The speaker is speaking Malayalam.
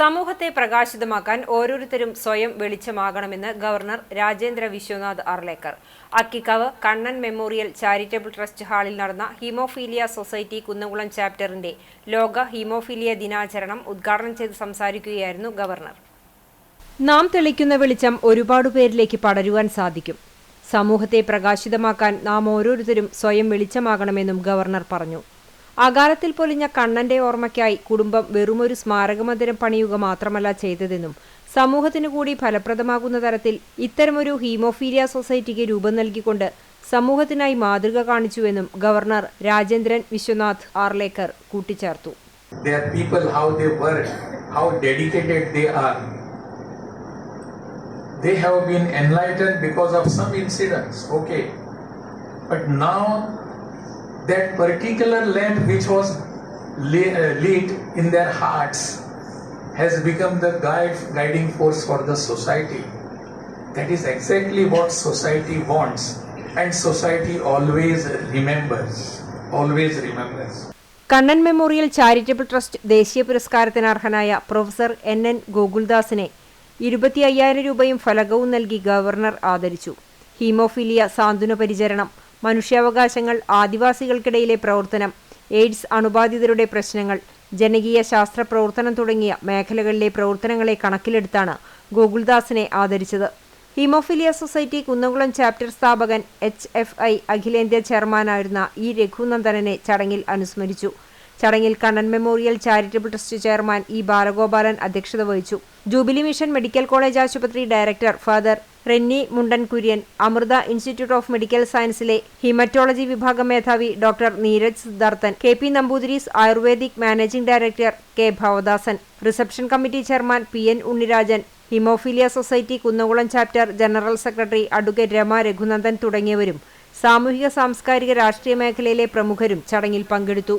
സമൂഹത്തെ പ്രകാശിതമാക്കാൻ ഓരോരുത്തരും സ്വയം വെളിച്ചമാകണമെന്ന് governor Rajendra Vishwanath Arlekar. Akkikavu Kannan memorial charitable trust ഹാളിൽ നടന്ന ഹീമോഫീലിയ സൊസൈറ്റി കുന്നംകുളം ചാപ്റ്ററിന്റെ ലോക ഹീമോഫീലിയ ദിനാചരണം ഉദ്ഘാടനം ചെയ്ത് സംസാരിക്കുകയായിരുന്നു ഗവർണർ. നാം തെളിക്കുന്ന വെളിച്ചം ഒരുപാട് പേരിലേക്ക് പടരുവാൻ സാധിക്കും. സമൂഹത്തെ പ്രകാശിതമാക്കാൻ നാം ഓരോരുത്തരും സ്വയം വെളിച്ചമാകണമെന്നും ഗവർണർ പറഞ്ഞു. അകാലത്തിൽ പൊലിഞ്ഞ കണ്ണന്റെ ഓർമ്മയ്ക്കായി കുടുംബം വെറുമൊരു സ്മാരകമന്ദിരം പണിയുക മാത്രമല്ല ചെയ്തതെന്നും സമൂഹത്തിനു കൂടി ഫലപ്രദമാകുന്ന തരത്തിൽ ഇത്തരമൊരു ഹീമോഫീലിയ സൊസൈറ്റിക്ക് രൂപം നൽകിക്കൊണ്ട് സമൂഹത്തിനായി മാതൃക കാണിച്ചുവെന്നും ഗവർണർ രാജേന്ദ്രൻ വിശ്വനാഥ് ആർലേക്കർ കൂട്ടിച്ചേർത്തു. They have been enlightened because of some incidents, okay. But now, that particular lamp which was uh, lit in their hearts has become the guide, guiding force for the society. That is exactly what society wants, and society always remembers. Always remembers. Kannan memorial charitable trust ദേശീയ പുരസ്കാരത്തിന് അർഹനായ പ്രൊഫസർ എൻ എൻ ഗോകുൽദാസിനെ ഇരുപത്തി അയ്യായിരം രൂപയും ഫലകവും നൽകി ഗവർണർ ആദരിച്ചു ഹീമോഫീലിയ സാന്ത്വന പരിചരണം മനുഷ്യാവകാശങ്ങൾ ആദിവാസികൾക്കിടയിലെ പ്രവർത്തനം എയ്ഡ്സ് അണുബാധിതരുടെ പ്രശ്നങ്ങൾ ജനകീയ ശാസ്ത്ര പ്രവർത്തനം തുടങ്ങിയ മേഖലകളിലെ പ്രവർത്തനങ്ങളെ കണക്കിലെടുത്താണ് ഗോകുൽദാസിനെ ആദരിച്ചത്. ഹീമോഫിലിയ സൊസൈറ്റി കുന്നംകുളം ചാപ്റ്റർ സ്ഥാപകൻ എച്ച് എഫ് ഐ അഖിലേന്ത്യാ ചെയർമാനായിരുന്ന ഇ രഘുനന്ദനെ ചടങ്ങിൽ അനുസ്മരിച്ചു. ചടങ്ങിൽ Kannan memorial charitable trust chairman E Balagopalan അധ്യക്ഷത വഹിച്ചു. ജൂബിലി മിഷൻ മെഡിക്കൽ കോളേജ് ആശുപത്രി director father Renny Mundan Kurian Amrita institute of medical സയൻസിലെ haematology വിഭാഗം മേധാവി doctor Neeraj Siddharthan K P Namboothiri's Ayurvedic managing director K Bhavadasan reception committee chairman P N Unnirajan haemophilia society Kunnamkulam chapter general secretary advocate Rama Raghunandan തുടങ്ങിയവരും സാമൂഹിക സാംസ്കാരിക രാഷ്ട്രീയ മേഖലയിലെ പ്രമുഖരും ചടങ്ങിൽ പങ്കെടുത്തു.